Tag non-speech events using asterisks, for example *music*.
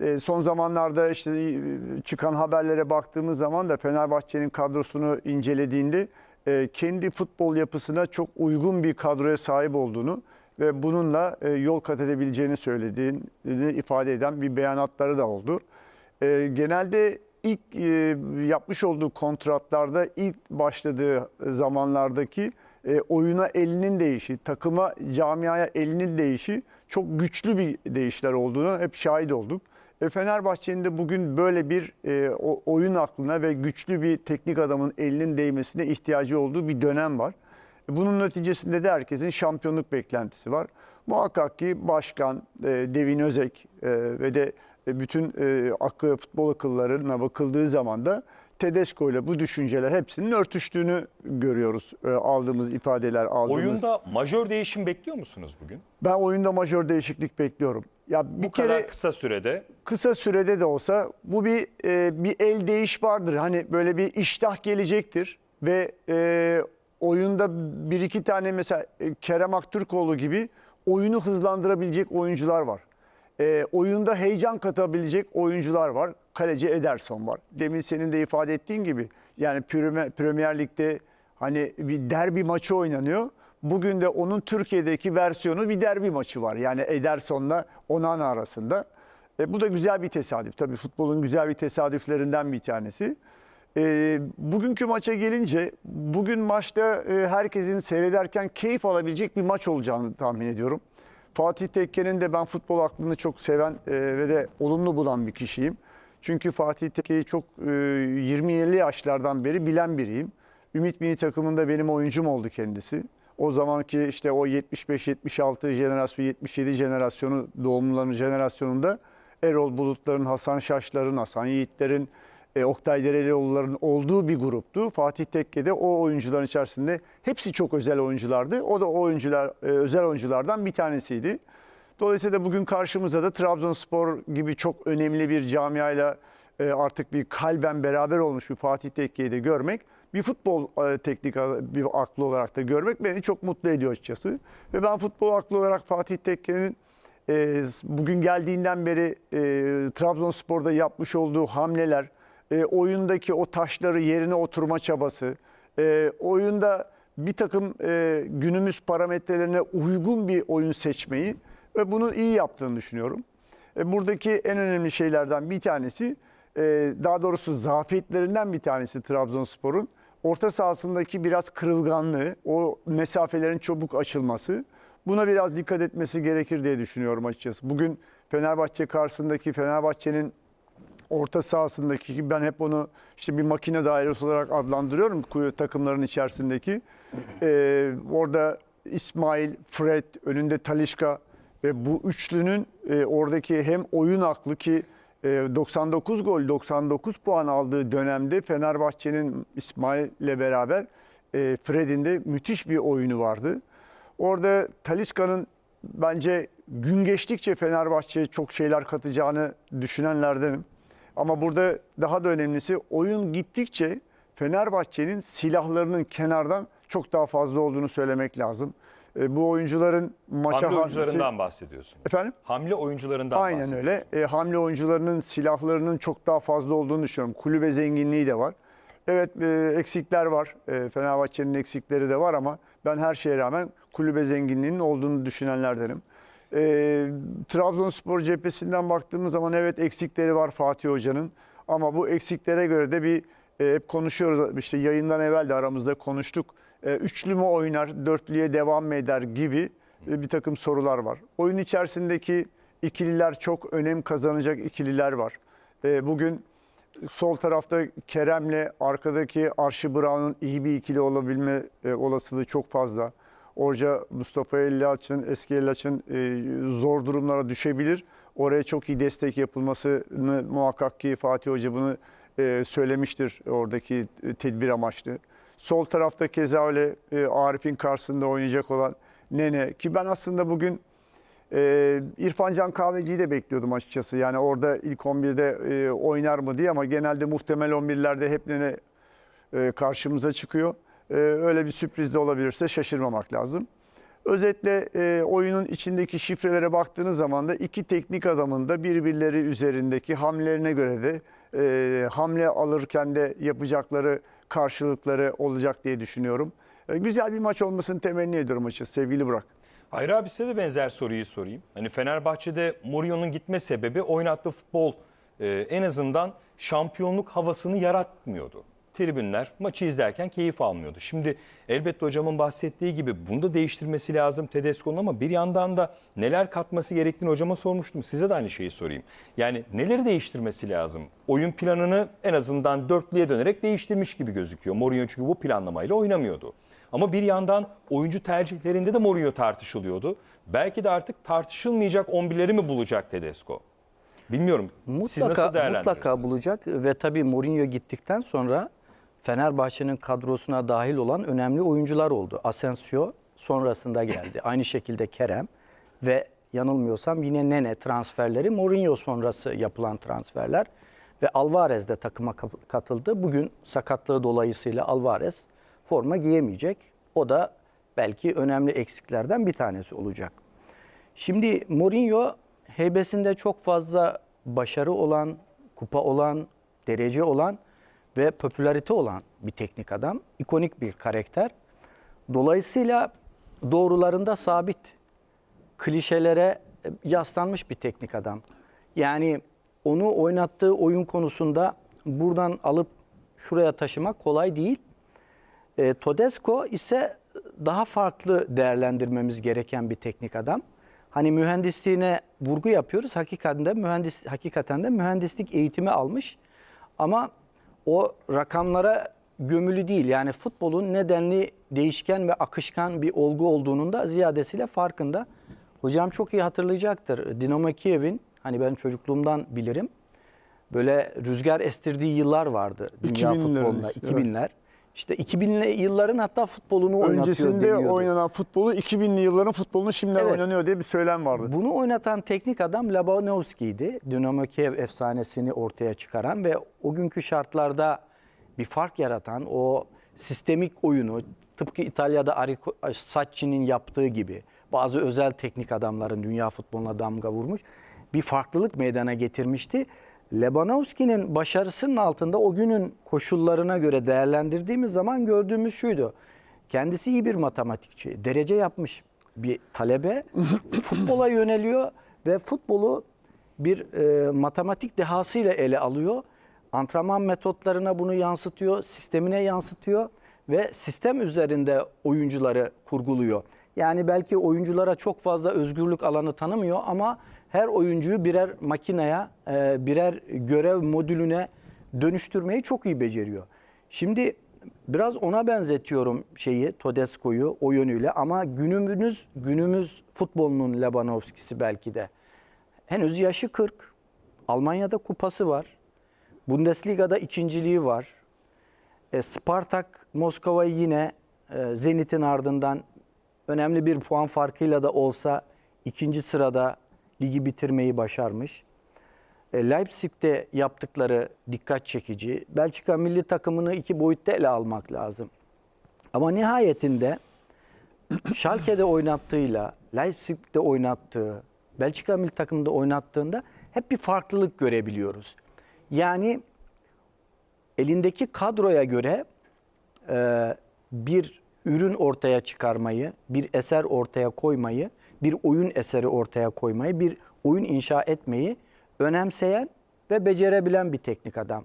e, son zamanlarda işte e, çıkan haberlere baktığımız zaman da Fenerbahçe'nin kadrosunu incelediğinde e, kendi futbol yapısına çok uygun bir kadroya sahip olduğunu ve bununla yol kat edebileceğini söylediğini ifade eden bir beyanatları da oldu. Genelde ilk yapmış olduğu kontratlarda ilk başladığı zamanlardaki oyuna elinin değişi, takıma, camiaya elinin değişi çok güçlü bir değişler olduğunu hep şahit olduk. E, Fenerbahçe'nin de bugün böyle bir e, oyun aklına ve güçlü bir teknik adamın elinin değmesine ihtiyacı olduğu bir dönem var. E, Bunun neticesinde de herkesin şampiyonluk beklentisi var. Muhakkak ki başkan e, Devin Özek e, ve de e, bütün e, aklı, futbol akıllarına bakıldığı zaman da Tedesco ile bu düşünceler hepsinin örtüştüğünü görüyoruz. E, aldığımız ifadeler, aldığımız... Oyunda majör değişim bekliyor musunuz bugün? Ben oyunda majör değişiklik bekliyorum. Ya bir Bu kere kadar kısa sürede kısa sürede de olsa bu bir e, bir el değiş vardır. Hani böyle bir iştah gelecektir ve e, oyunda bir iki tane mesela e, Kerem Aktürkoğlu gibi oyunu hızlandırabilecek oyuncular var. E, oyunda heyecan katabilecek oyuncular var. Kaleci Ederson var. Demin senin de ifade ettiğin gibi yani Premier, Lig'de hani bir derbi maçı oynanıyor. Bugün de onun Türkiye'deki versiyonu bir derbi maçı var. Yani Ederson'la Onana arasında. E, bu da güzel bir tesadüf. Tabii futbolun güzel bir tesadüflerinden bir tanesi. E, bugünkü maça gelince bugün maçta e, herkesin seyrederken keyif alabilecek bir maç olacağını tahmin ediyorum. Fatih Tekke'nin de ben futbol aklını çok seven e, ve de olumlu bulan bir kişiyim. Çünkü Fatih Tekke'yi çok e, 20-50 yaşlardan beri bilen biriyim. Ümit Milli takımında benim oyuncum oldu kendisi. O zamanki işte o 75-76 jenerasyon, 77 jenerasyonu doğumluların jenerasyonunda Erol Bulutların, Hasan Şaşların, Hasan Yiğitlerin, e, Oktay Derelioğulların olduğu bir gruptu. Fatih Tekke de o oyuncuların içerisinde hepsi çok özel oyunculardı. O da o oyuncular e, özel oyunculardan bir tanesiydi. Dolayısıyla bugün karşımıza da Trabzonspor gibi çok önemli bir camiayla e, artık bir kalben beraber olmuş bir Fatih Tekke'yi de görmek, bir futbol e, teknik a- bir aklı olarak da görmek beni çok mutlu ediyor açıkçası. Ve ben futbol aklı olarak Fatih Tekke'nin e, bugün geldiğinden beri e, Trabzonspor'da yapmış olduğu hamleler, e, oyundaki o taşları yerine oturma çabası, e, oyunda bir takım e, günümüz parametrelerine uygun bir oyun seçmeyi ve bunu iyi yaptığını düşünüyorum. E, buradaki en önemli şeylerden bir tanesi, e, daha doğrusu zafiyetlerinden bir tanesi Trabzonspor'un orta sahasındaki biraz kırılganlığı, o mesafelerin çabuk açılması. Buna biraz dikkat etmesi gerekir diye düşünüyorum açıkçası. Bugün Fenerbahçe karşısındaki Fenerbahçe'nin orta sahasındaki ben hep onu işte bir makine dairesi olarak adlandırıyorum takımların içerisindeki. Ee, orada İsmail, Fred, önünde Talişka ve bu üçlünün e, oradaki hem oyun aklı ki e, 99 gol, 99 puan aldığı dönemde Fenerbahçe'nin İsmail'le beraber e, Fred'in de müthiş bir oyunu vardı. Orada Taliska'nın bence gün geçtikçe Fenerbahçe'ye çok şeyler katacağını düşünenlerdenim. Ama burada daha da önemlisi oyun gittikçe Fenerbahçe'nin silahlarının kenardan çok daha fazla olduğunu söylemek lazım. E, bu oyuncuların maça hamle oyuncularından bahsediyorsun. Efendim? Hamle oyuncularından Aynen öyle. E, hamle oyuncularının silahlarının çok daha fazla olduğunu düşünüyorum. Kulübe zenginliği de var. Evet e, eksikler var. E, Fenerbahçe'nin eksikleri de var ama ben her şeye rağmen kulübe zenginliğinin olduğunu düşünenlerdenim. E, Trabzonspor cephesinden baktığımız zaman evet eksikleri var Fatih Hoca'nın. Ama bu eksiklere göre de bir e, hep konuşuyoruz. İşte yayından evvel de aramızda konuştuk. E, üçlü mü oynar, dörtlüye devam mı eder gibi e, bir takım sorular var. Oyun içerisindeki ikililer çok önem kazanacak ikililer var. E, bugün sol tarafta Kerem'le arkadaki Arşi Brown'un iyi bir ikili olabilme olasılığı çok fazla. Orada Mustafa Ellaç'ın, eski Ellaç'ın zor durumlara düşebilir. Oraya çok iyi destek yapılmasını muhakkak ki Fatih Hoca bunu söylemiştir oradaki tedbir amaçlı. Sol tarafta keza öyle e, Arif'in karşısında oynayacak olan Nene ki ben aslında bugün ee, İrfan Can Kahveci'yi de bekliyordum açıkçası. Yani orada ilk 11'de e, oynar mı diye ama genelde muhtemel 11'lerde hep Nene e, karşımıza çıkıyor. E, öyle bir sürpriz de olabilirse şaşırmamak lazım. Özetle e, oyunun içindeki şifrelere baktığınız zaman da iki teknik adamın da birbirleri üzerindeki hamlelerine göre de e, hamle alırken de yapacakları karşılıkları olacak diye düşünüyorum. E, güzel bir maç olmasını temenni ediyorum açıkçası sevgili Burak. Hayri abi size de benzer soruyu sorayım. Hani Fenerbahçe'de Mourinho'nun gitme sebebi oynattığı futbol e, en azından şampiyonluk havasını yaratmıyordu. Tribünler maçı izlerken keyif almıyordu. Şimdi elbette hocamın bahsettiği gibi bunu da değiştirmesi lazım Tedesco'nun ama bir yandan da neler katması gerektiğini hocama sormuştum. Size de aynı şeyi sorayım. Yani neleri değiştirmesi lazım? Oyun planını en azından dörtlüye dönerek değiştirmiş gibi gözüküyor. Mourinho çünkü bu planlamayla oynamıyordu. Ama bir yandan oyuncu tercihlerinde de Mourinho tartışılıyordu. Belki de artık tartışılmayacak 11'leri mi bulacak Tedesco? Bilmiyorum. Siz nasıl Mutlaka, değerlendirirsiniz? mutlaka bulacak ve tabii Mourinho gittikten sonra Fenerbahçe'nin kadrosuna dahil olan önemli oyuncular oldu. Asensio sonrasında geldi. *laughs* Aynı şekilde Kerem ve yanılmıyorsam yine Nene transferleri Mourinho sonrası yapılan transferler ve Alvarez de takıma katıldı. Bugün sakatlığı dolayısıyla Alvarez forma giyemeyecek. O da belki önemli eksiklerden bir tanesi olacak. Şimdi Mourinho heybesinde çok fazla başarı olan, kupa olan, derece olan ve popülarite olan bir teknik adam. ikonik bir karakter. Dolayısıyla doğrularında sabit. Klişelere yaslanmış bir teknik adam. Yani onu oynattığı oyun konusunda buradan alıp şuraya taşımak kolay değil. E, Todesco ise daha farklı değerlendirmemiz gereken bir teknik adam. Hani mühendisliğine vurgu yapıyoruz. Hakikaten de mühendis hakikaten de mühendislik eğitimi almış. Ama o rakamlara gömülü değil. Yani futbolun nedenli değişken ve akışkan bir olgu olduğunun da ziyadesiyle farkında. Hocam çok iyi hatırlayacaktır. Dinamo Kiev'in hani ben çocukluğumdan bilirim. Böyle rüzgar estirdiği yıllar vardı dünya 2000'lerin, futbolunda. evet. 2000'ler. İşte 2000'li yılların hatta futbolunu oynatıyor Öncesinde oynanan futbolu 2000'li yılların futbolunu şimdiden Evet. oynanıyor diye bir söylem vardı. Bunu oynatan teknik adam Labanovski'ydi. Dinamo Kiev efsanesini ortaya çıkaran ve o günkü şartlarda bir fark yaratan o sistemik oyunu tıpkı İtalya'da Arrigo Sacchi'nin yaptığı gibi bazı özel teknik adamların dünya futboluna damga vurmuş bir farklılık meydana getirmişti. Lebanovski'nin başarısının altında o günün koşullarına göre değerlendirdiğimiz zaman gördüğümüz şuydu. Kendisi iyi bir matematikçi, derece yapmış bir talebe *laughs* futbola yöneliyor ve futbolu bir e, matematik dehasıyla ele alıyor. Antrenman metotlarına bunu yansıtıyor, sistemine yansıtıyor ve sistem üzerinde oyuncuları kurguluyor. Yani belki oyunculara çok fazla özgürlük alanı tanımıyor ama her oyuncuyu birer makineye, e, birer görev modülüne dönüştürmeyi çok iyi beceriyor. Şimdi biraz ona benzetiyorum şeyi Todesco'yu o yönüyle ama günümüz günümüz futbolunun Lebanovskisi belki de. Henüz yaşı 40. Almanya'da kupası var. Bundesliga'da ikinciliği var. E, Spartak Moskova'yı yine e, Zenit'in ardından önemli bir puan farkıyla da olsa ikinci sırada ligi bitirmeyi başarmış. E, Leipzig'te yaptıkları dikkat çekici. Belçika milli takımını iki boyutta ele almak lazım. Ama nihayetinde Schalke'de oynattığıyla, Leipzig'te oynattığı, Belçika milli takımında oynattığında hep bir farklılık görebiliyoruz. Yani elindeki kadroya göre e, bir ürün ortaya çıkarmayı, bir eser ortaya koymayı, bir oyun eseri ortaya koymayı, bir oyun inşa etmeyi önemseyen ve becerebilen bir teknik adam.